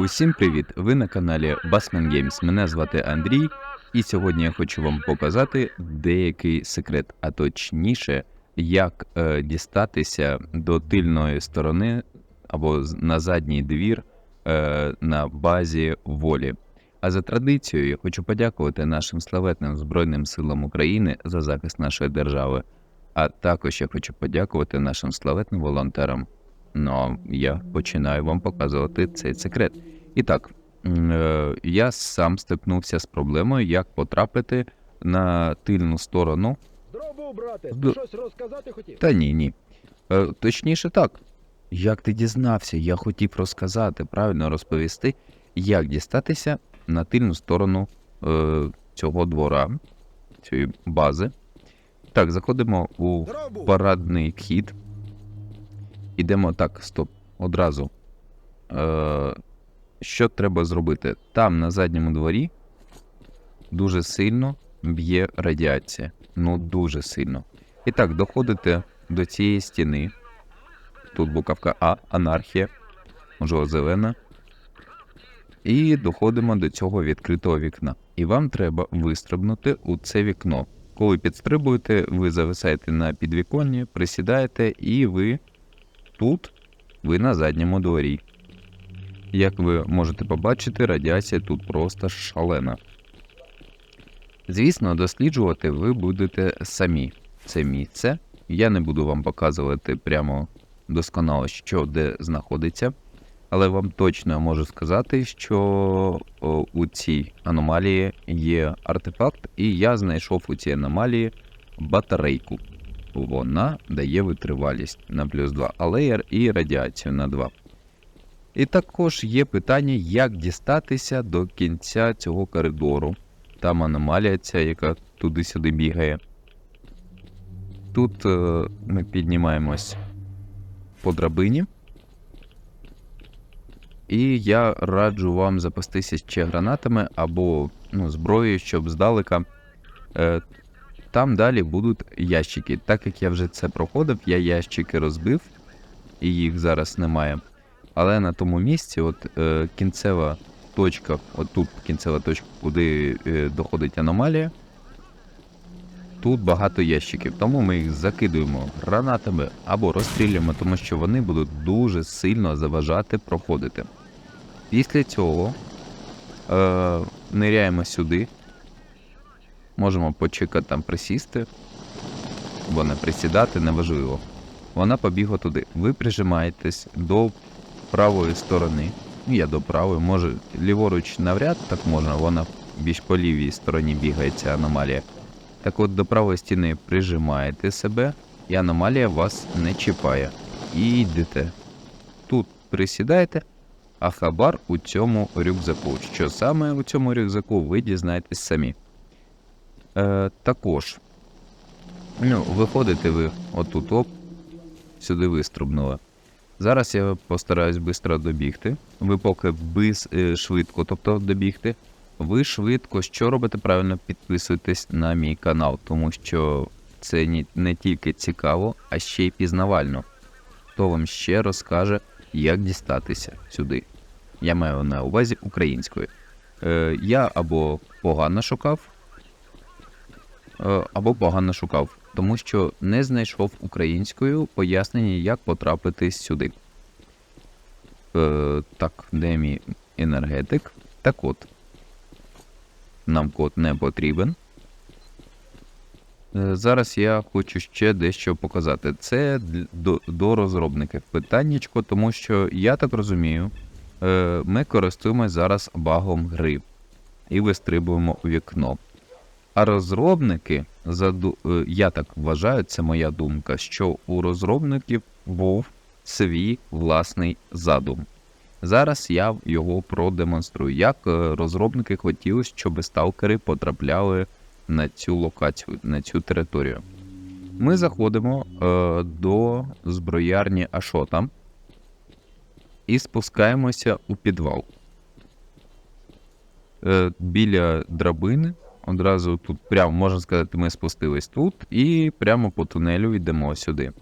Усім привіт! Ви на каналі Bassman Games. Мене звати Андрій, і сьогодні я хочу вам показати деякий секрет, а точніше, як е, дістатися до тильної сторони або на задній двір е, на базі волі. А за традицією я хочу подякувати нашим славетним Збройним силам України за захист нашої держави. А також я хочу подякувати нашим славетним волонтерам. Ну, а я починаю вам показувати цей секрет. І так, е, я сам стикнувся з проблемою, як потрапити на тильну сторону. Здорово, брате, ти щось розказати хотів? Та ні, ні. Е, точніше так. Як ти дізнався, я хотів розказати, правильно розповісти, як дістатися на тильну сторону е, цього двора, цієї бази. Так, заходимо у парадний вхід. Ідемо так, стоп, одразу. Е, що треба зробити? Там на задньому дворі дуже сильно б'є радіація. Ну, дуже сильно. І так, доходите до цієї стіни. Тут буковка А, анархія, можливо, зелена. І доходимо до цього відкритого вікна. І вам треба вистрибнути у це вікно. Коли підстрибуєте, ви зависаєте на підвіконні, присідаєте, і ви тут, ви на задньому дворі. Як ви можете побачити, радіація тут просто шалена. Звісно, досліджувати ви будете самі це місце. Я не буду вам показувати прямо досконало, що де знаходиться, але вам точно можу сказати, що у цій аномалії є артефакт, і я знайшов у цій аномалії батарейку. Вона дає витривалість на плюс 2, але і радіацію на 2. І також є питання, як дістатися до кінця цього коридору. Там аномалія ця, яка туди-сюди бігає. Тут е, ми піднімаємось по драбині. І я раджу вам запастися ще гранатами або ну, зброєю, щоб здалека. Е, там далі будуть ящики. Так як я вже це проходив, я ящики розбив, і їх зараз немає. Але на тому місці, от е, кінцева точка, от тут кінцева точка, куди е, доходить аномалія. Тут багато ящиків, тому ми їх закидуємо гранатами або розстрілюємо, тому що вони будуть дуже сильно заважати проходити. Після цього е, ниряємо сюди. Можемо почекати там присісти, або не присідати, неважливо. Вона побігла туди. Ви прижимаєтесь до правої сторони. Ну, я до правої, може ліворуч навряд так можна, вона більш по лівій стороні бігає ця аномалія. Так от до правої стіни прижимаєте себе, і аномалія вас не чіпає. І йдете. Тут присідаєте, а хабар у цьому рюкзаку. Що саме у цьому рюкзаку, ви дізнаєтесь самі. Е, також, ну, виходите ви отут оп, сюди вистрибнули. Зараз я постараюсь швидко добігти. Ви поки без, е, швидко, тобто добігти. Ви швидко, що робите правильно, підписуйтесь на мій канал, тому що це не, тільки цікаво, а ще й пізнавально. Хто вам ще розкаже, як дістатися сюди. Я маю на увазі українською. Е, я або погано шукав, або погано шукав, тому що не знайшов українською пояснення, як потрапити сюди. Е, так, де мій енергетик? Так от. Нам код не потрібен. Е, Зараз я хочу ще дещо показати. Це до, до розробників питаннячко, тому що я так розумію, е, ми користуємось зараз багом гри і вистрибуємо у вікно. А розробники, е, я так вважаю, це моя думка, що у розробників був свій власний задум. Зараз я його продемонструю, як е, розробники хотіли, щоб сталкери потрапляли на цю локацію, на цю територію. Ми заходимо е, до зброярні Ашота і спускаємося у підвал. Е, біля драбини, одразу тут, прямо можна сказати, ми спустились тут, і прямо по тунелю йдемо сюди.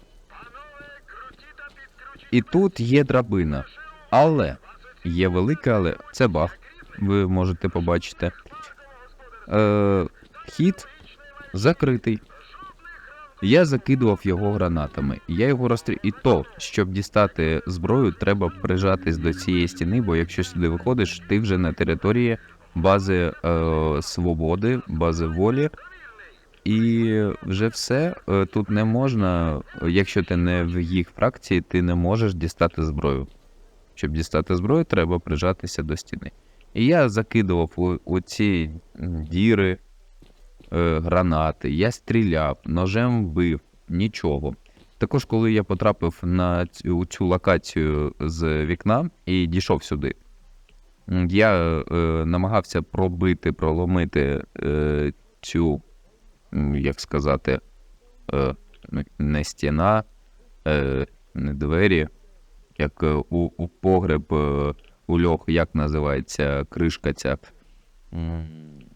І тут є драбина. Але є велике, але це баг. Ви можете побачити. Е, хід закритий. Я закидував його гранатами. Я його розстріл... І то, щоб дістати зброю, треба прижатись до цієї стіни, бо якщо сюди виходиш, ти вже на території бази е, свободи, бази волі. І вже все. Е, Тут не можна, якщо ти не в їх фракції, ти не можеш дістати зброю. Щоб дістати зброю, треба прижатися до стіни. І я закидував у, у ці діри, е, гранати, я стріляв, ножем бив, нічого. Також, коли я потрапив на цю, цю локацію з вікна і дійшов сюди, я е, намагався пробити, проломити е, цю, як сказати, е, не стіна, е, не двері, як е, у, у погреб, е, у льох, як називається кришка ця.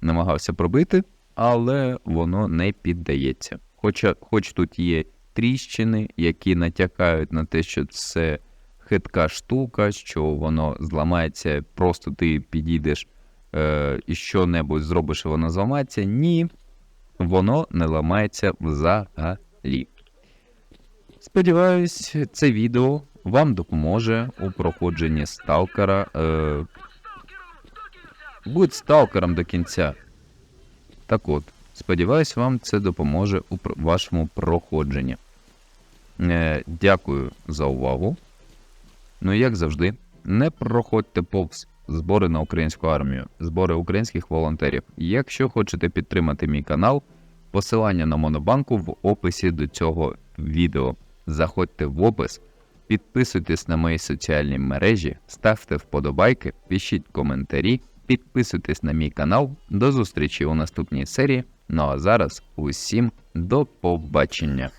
Намагався пробити, але воно не піддається. Хоча, хоч тут є тріщини, які натякають на те, що це хитка штука, що воно зламається, просто ти підійдеш е, і що-небудь зробиш, і воно зламається. Ні, воно не ламається взагалі. Сподіваюсь, це відео вам допоможе у проходженні сталкера. Е, будь сталкером до кінця. Так от, сподіваюсь, вам це допоможе у вашому проходженні. Е, дякую за увагу. Ну, і як завжди, не проходьте повз збори на українську армію, збори українських волонтерів. Якщо хочете підтримати мій канал, посилання на Монобанку в описі до цього відео. Заходьте в опис, підписуйтесь на мої соціальні мережі, ставте вподобайки, пишіть коментарі, підписуйтесь на мій канал. До зустрічі у наступній серії. Ну а зараз усім до побачення.